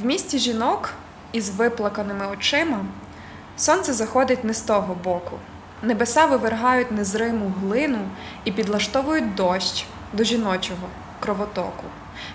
В місті жінок із виплаканими очима сонце заходить не з того боку. Небеса вивергають незриму глину і підлаштовують дощ до жіночого кровотоку.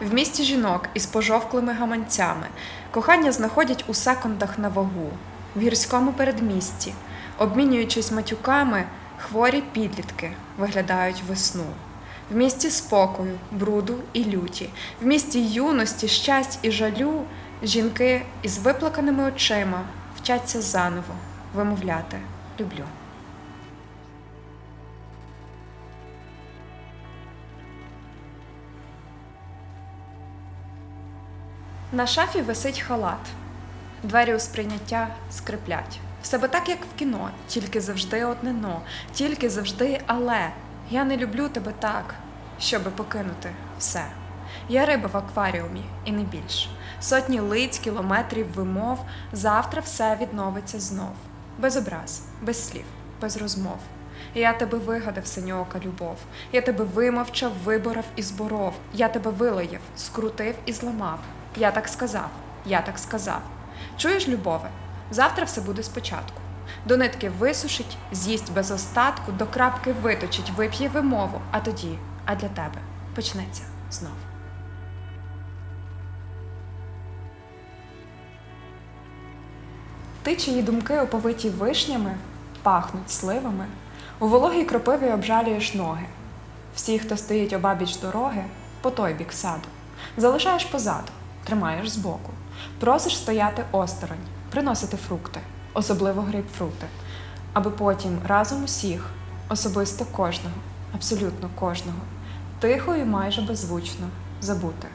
В місті жінок із пожовклими гаманцями кохання знаходять у секундах на вагу, в гірському передмісті, обмінюючись матюками, хворі підлітки виглядають весну. В місті спокою, бруду і люті, в місті юності, щастя і жалю жінки із виплаканими очима вчаться заново вимовляти люблю. На шафі висить халат. Двері у сприйняття скриплять. В себе так, як в кіно, тільки завжди одне но, тільки завжди але. Я не люблю тебе так, щоби покинути все. Я риба в акваріумі і не більш. Сотні лиць, кілометрів вимов. Завтра все відновиться знов. Без образ, без слів, без розмов. Я тебе вигадав, синьока любов. Я тебе вимовчав, виборов і зборов. Я тебе вилаяв, скрутив і зламав. Я так сказав, я так сказав. Чуєш, любове? Завтра все буде спочатку. До нитки висушить, з'їсть без остатку, до крапки виточить, вип'є вимову, а тоді, а для тебе почнеться знов. Ти, чиї думки оповиті вишнями, пахнуть сливами, у вологій кропиві обжалюєш ноги. Всі, хто стоїть обабіч дороги, по той бік саду. Залишаєш позаду, тримаєш збоку, просиш стояти осторонь, приносити фрукти, особливо грейпфрути, аби потім разом усіх, особисто кожного, абсолютно кожного, тихо і майже беззвучно забути,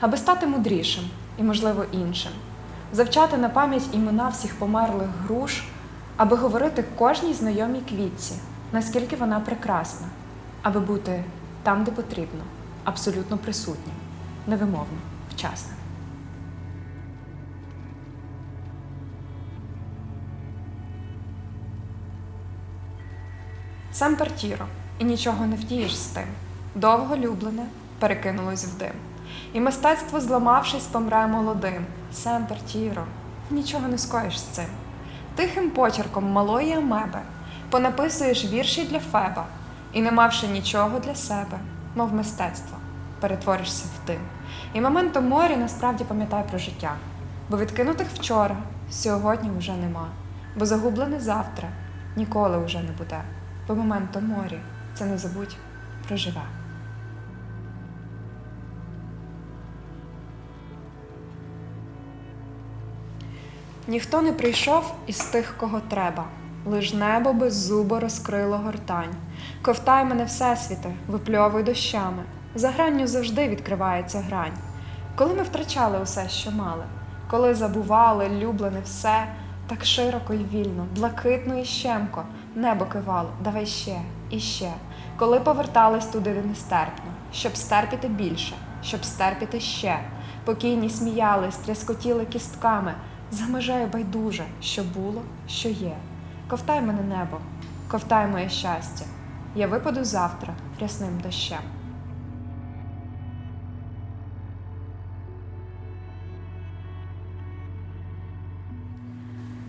аби стати мудрішим і, можливо, іншим, завчати на пам'ять імена всіх померлих груш, аби говорити кожній знайомій квітці, наскільки вона прекрасна, аби бути там, де потрібно, абсолютно присутнім, невимовно, вчасним. Сам Тіро, і нічого не вдієш з тим. Довго люблене перекинулось в дим. І мистецтво, зламавшись, помре молодим. Сам Тіро, нічого не скоїш з цим. Тихим почерком малої амеби понаписуєш вірші для Феба, і, не мавши нічого для себе, мов мистецтво, перетворишся в дим. І моменту морі насправді пам'ятай про життя, бо відкинутих вчора сьогодні вже нема, бо загублене завтра ніколи вже не буде. Бо моменту морі це не забудь проживе. Ніхто не прийшов із тих, кого треба, лиш небо без зуба розкрило гортань. Ковтай мене всесвіте, випльовуй дощами. За гранню завжди відкривається грань. Коли ми втрачали усе, що мали, коли забували, люблене все, так широко й вільно, блакитно і щемко, небо кивало, давай ще і ще. Коли повертались туди, де нестерпно, щоб стерпіти більше, щоб стерпіти ще. Покійні сміялись, тряскотіли кістками, за межею байдуже, що було, що є. Ковтай мене небо, ковтай моє щастя. Я випаду завтра рясним дощем.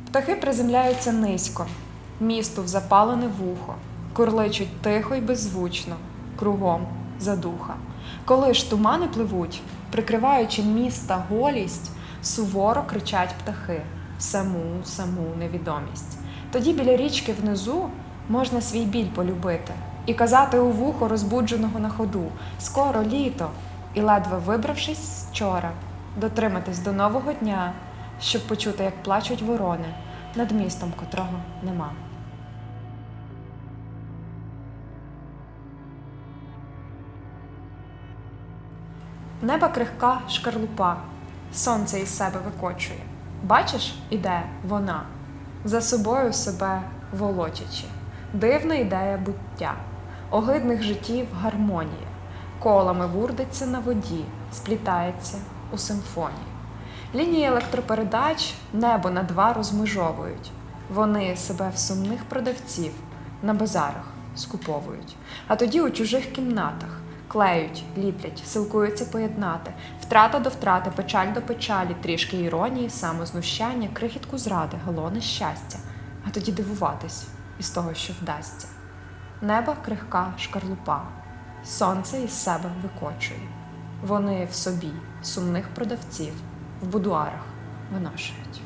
Птахи приземляються низько, місту в запалене вухо, курличуть тихо й беззвучно, кругом задуха. Коли ж тумани пливуть, прикриваючи міста голість, суворо кричать птахи саму, саму невідомість. Тоді біля річки внизу можна свій біль полюбити і казати у вухо розбудженого на ходу скоро літо, і ледве вибравшись вчора, дотриматись до нового дня, щоб почути, як плачуть ворони над містом, котрого нема. Неба крихка шкарлупа, сонце із себе викочує. Бачиш, іде вона, за собою себе волочачи. Дивна ідея буття, огидних життів гармонія, колами вурдиться на воді, сплітається у симфонії. Лінії електропередач небо на два розмежовують. Вони себе в сумних продавців на базарах скуповують. А тоді у чужих кімнатах Клеють, ліплять, силкуються поєднати, втрата до втрати, печаль до печалі, трішки іронії, самознущання, крихітку зради, галони щастя, а тоді дивуватись із того, що вдасться. Неба крихка шкарлупа, сонце із себе викочує. Вони в собі, сумних продавців, в будуарах виношують.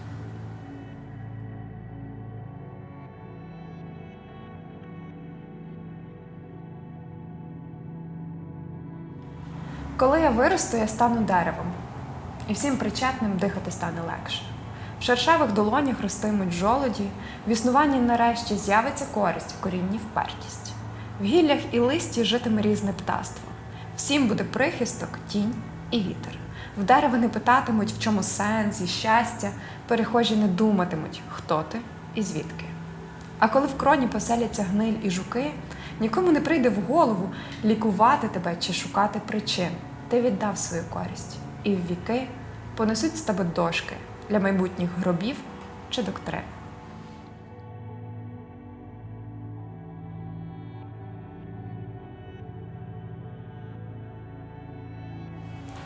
Коли я виросту, я стану деревом, і всім причетним дихати стане легше. В шершавих долонях ростимуть жолоді, в існуванні нарешті з'явиться користь, в корінні впертість. В гіллях і листі житиме різне птаство. Всім буде прихисток, тінь і вітер. В дерева не питатимуть, в чому сенс і щастя, перехожі не думатимуть, хто ти і звідки. А коли в кроні поселяться гниль і жуки, нікому не прийде в голову лікувати тебе чи шукати причин. Ти віддав свою користь, і в віки понесуть з тебе дошки для майбутніх гробів чи доктрин.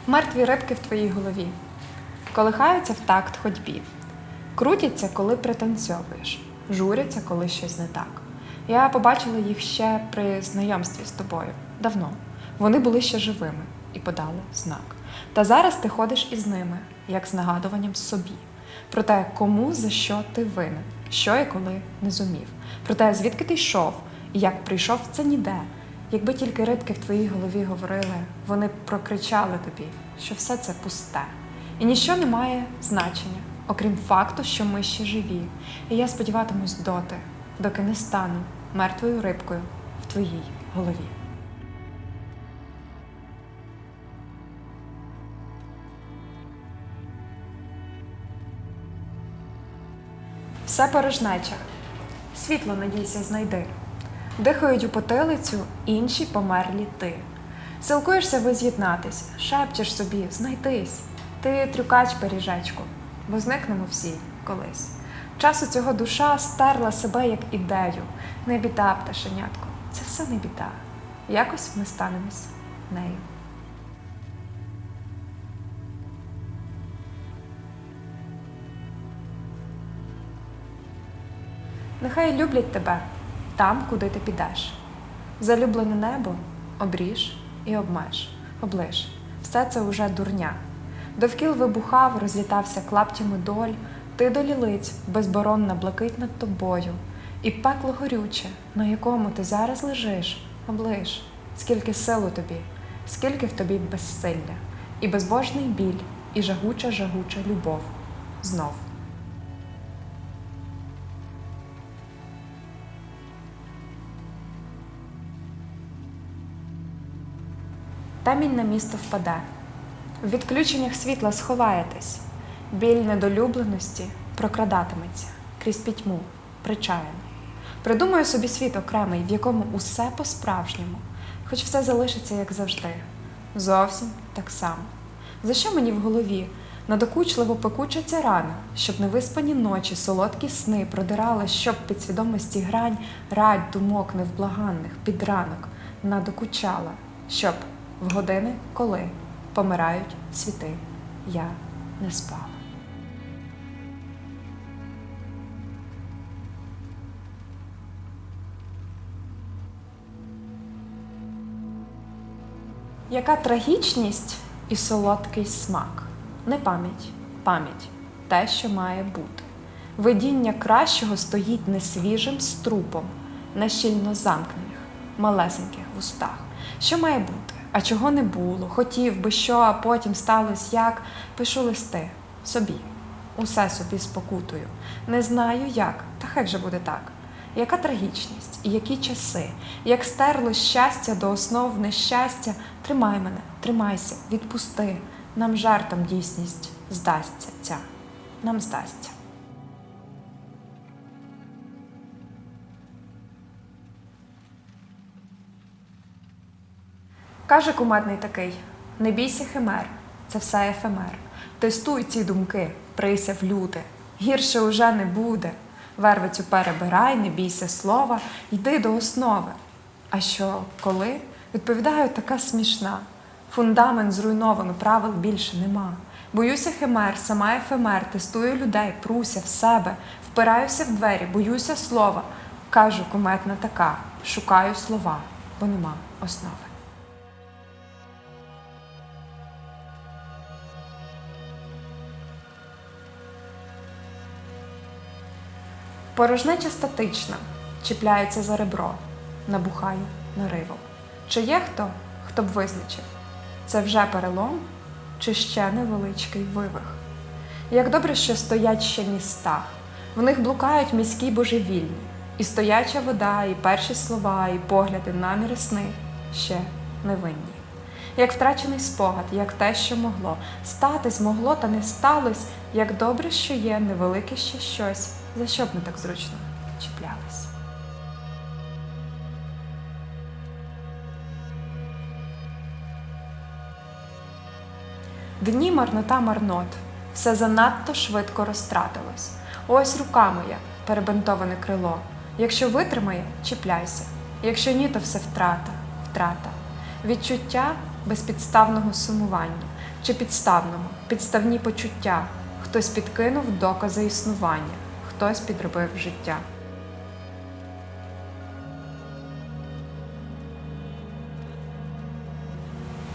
Мертві рибки в твоїй голові колихаються в такт ходьбі, крутяться, коли пританцьовуєш, журяться, коли щось не так. Я побачила їх ще при знайомстві з тобою давно. Вони були ще живими і подали знак. Та зараз ти ходиш із ними, як з нагадуванням собі, про те, кому за що ти винен, що і коли не зумів, про те, звідки ти йшов і як прийшов це ніде. Якби тільки рибки в твоїй голові говорили, вони прокричали тобі, що все це пусте, і ніщо не має значення, окрім факту, що ми ще живі. І я сподіватимусь доти, доки не стану мертвою рибкою в твоїй голові. Все порожнеча. Світло, надійся, знайди. Дихають у потилицю інші померлі ти. Силкуєшся воз'єднатись, шепчеш собі, знайтись. Ти трюкач пиріжечку, бо зникнемо всі колись. Часу цього душа стерла себе як ідею. Не біда, пташенятко, це все не біда. Якось ми станемось нею. Нехай люблять тебе там, куди ти підеш. Залюблене небо обріж і обмеж, оближ. Все це уже дурня. Довкіл вибухав, розлітався клаптями доль, ти до лілиць, безборонна блакить над тобою, і пекло горюче, на якому ти зараз лежиш, оближ, скільки сил у тобі, скільки в тобі безсилля, і безбожний біль, і жагуча, жагуча любов знов. Темінь на місто впаде. В відключеннях світла сховаєтесь, біль недолюбленості прокрадатиметься крізь пітьму, причаяно. Придумаю собі світ окремий, в якому усе по-справжньому, хоч все залишиться як завжди, зовсім так само. За що мені в голові надокучливо пекуча ця рана, щоб невиспані ночі, солодкі сни продирали, щоб підсвідомості грань, радь думок невблаганних під ранок надокучала, щоб в години, коли помирають світи, я не спала. Яка трагічність і солодкий смак? Не пам'ять, пам'ять те, що має бути. Видіння кращого стоїть несвіжим струпом на щільно замкнених, малесеньких вустах. Що має бути, а чого не було? Хотів би що, а потім сталося як. Пишу листи собі, усе собі спокутую. Не знаю як, та хай вже буде так. Яка трагічність і які часи, як стерло щастя до основ нещастя, тримай мене, тримайся, відпусти. Нам жартом дійсність здасться ця, нам здасться. Каже кумедний такий: не бійся химер, це все ефемер. Тестуй ці думки, прийся в люди. Гірше уже не буде. Вервицю перебирай, не бійся слова, йди до основи. А що, коли Відповідаю, така смішна. Фундамент зруйновано, правил більше нема. Боюся химер, сама ефемер, тестую людей, пруся в себе, впираюся в двері, боюся слова. Кажу, куметна така, шукаю слова, бо нема основи. Порожнеча статична, чіпляється за ребро, набухає наривом. Чи є хто, хто б визначив, це вже перелом чи ще невеличкий вивих? Як добре, що стоять ще міста, в них блукають міські божевільні, і стояча вода, і перші слова, і погляди, наміри сни ще невинні. Як втрачений спогад, як те, що могло, статись могло, та не сталось, як добре, що є невелике ще щось, за що б ми так зручно чіплялись. Дні марнота марнот, все занадто швидко розтратилось. Ось рука моя, перебинтоване крило. Якщо витримає, чіпляйся. Якщо ні, то все втрата, втрата. Відчуття безпідставного сумування чи підставного, підставні почуття. Хтось підкинув докази існування, хтось підробив життя.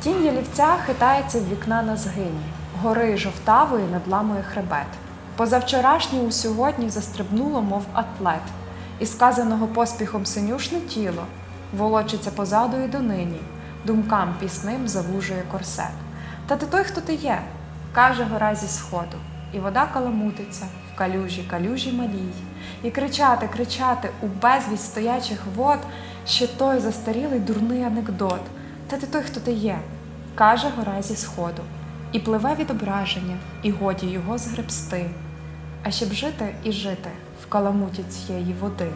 Тінь ялівця хитається в вікна на згині, гори жовтавої надламує хребет. Позавчорашнє у сьогодні застрибнуло, мов атлет, і сказаного поспіхом синюшне тіло волочиться позаду і донині, думкам пісним завужує корсет. Та ти той, хто ти є, каже гора зі сходу, і вода каламутиться калюжі, калюжі малій, і кричати, кричати у безвість стоячих вод ще той застарілий дурний анекдот. Та ти той, хто ти є, каже гора зі сходу, і пливе відображення, і годі його згребсти. А щоб жити і жити в каламуті цієї води,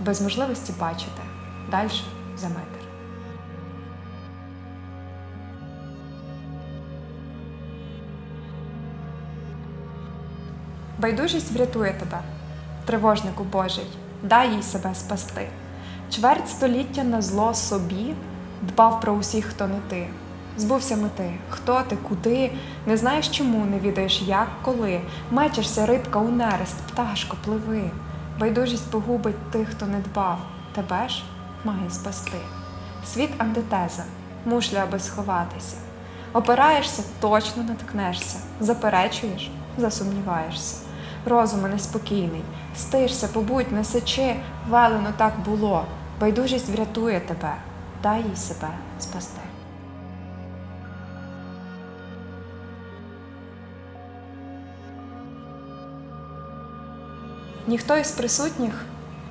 без можливості бачити далі за Байдужість врятує тебе, тривожнику Божий, дай їй себе спасти. Чверть століття на зло собі дбав про усіх, хто не ти. Збувся мети, хто ти, куди, не знаєш чому, не відаєш як, коли. Мечешся, рибка у нерест, пташко, пливи. Байдужість погубить тих, хто не дбав, тебе ж має спасти. Світ антитеза, мушля, аби сховатися. Опираєшся, точно наткнешся, заперечуєш, засумніваєшся. Розуми неспокійний, стишся, побудь, не сечи, велено так було. Байдужість врятує тебе, дай їй себе спасти. Ніхто із присутніх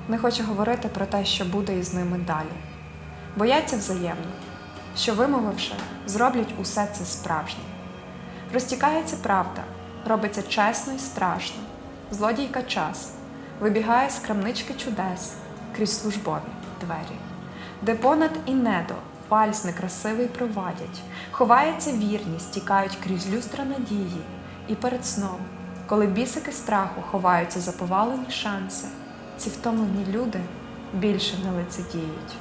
не хоче говорити про те, що буде із ними далі. Бояться взаємно, що, вимовивши, зроблять усе це справжнє. Розтікається правда, робиться чесно і страшно. Злодійка час вибігає з крамнички чудес крізь службові двері, де понад і недо вальс некрасивий провадять, ховається вірність, тікають крізь люстра надії, і перед сном, коли бісики страху ховаються за повалені шанси, ці втомлені люди більше не лицедіють,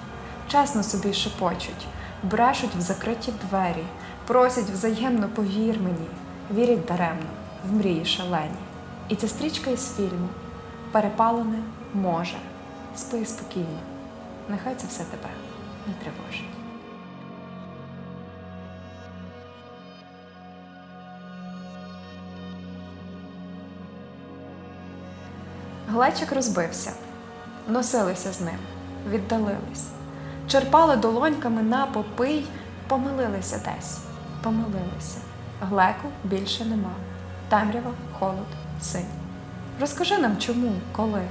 чесно собі шепочуть, брешуть в закриті двері, просять взаємно повір мені, вірять даремно в мрії шалені. І ця стрічка із фільму перепалене може. Спи спокійно, нехай це все тебе не тривожить. Глечик розбився, носилися з ним, віддалились, черпали долоньками на попий, помилилися десь, помилилися. Глеку більше нема. Темрява, холод, синь. Розкажи нам чому, коли.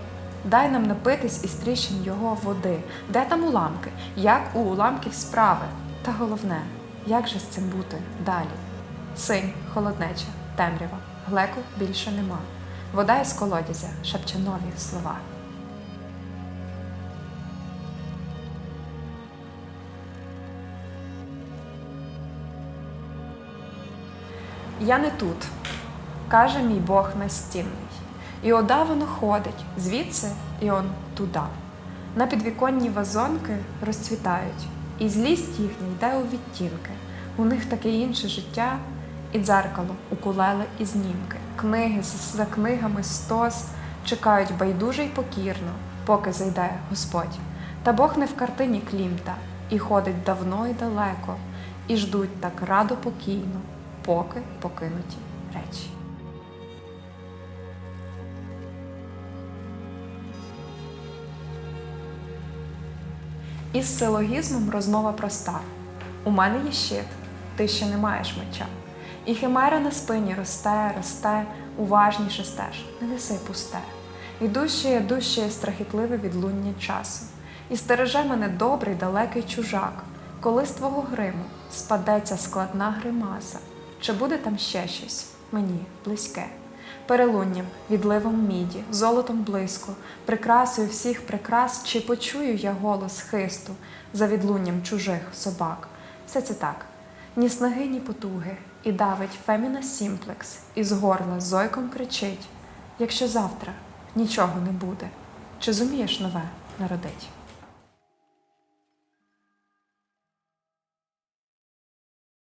Дай нам напитись із тріщин його води. Де там уламки? Як у уламків справи? Та головне, як же з цим бути далі? Синь, холоднеча, темрява, глеку більше нема. Вода із колодязя шепче нові слова. Я не тут, каже мій Бог настінний. І ода воно ходить звідси і он туди. На підвіконні вазонки розцвітають, І злість їхня йде у відтінки. У них таке інше життя, і дзеркало, укулеле і знімки. Книги за книгами стос чекають байдуже й покірно, поки зайде Господь. Та Бог не в картині Клімта, і ходить давно і далеко, і ждуть так радо покійно, поки покинуті речі. Із силогізмом розмова проста. У мене є щит, ти ще не маєш меча. І химера на спині росте, росте, уважніше стеж, не неси пусте. І дужче, дужче страхітливе відлуння часу. І стереже мене добрий далекий чужак, коли з твого гриму спадеться складна гримаса. Чи буде там ще щось мені близьке? Перелунням, відливом міді, золотом блиску, прикрасою всіх прикрас, чи почую я голос хисту за відлунням чужих собак. Все це так, ні снаги, ні потуги, і давить Феміна Сімплекс, і з горла зойком кричить: якщо завтра нічого не буде, чи зумієш нове народить?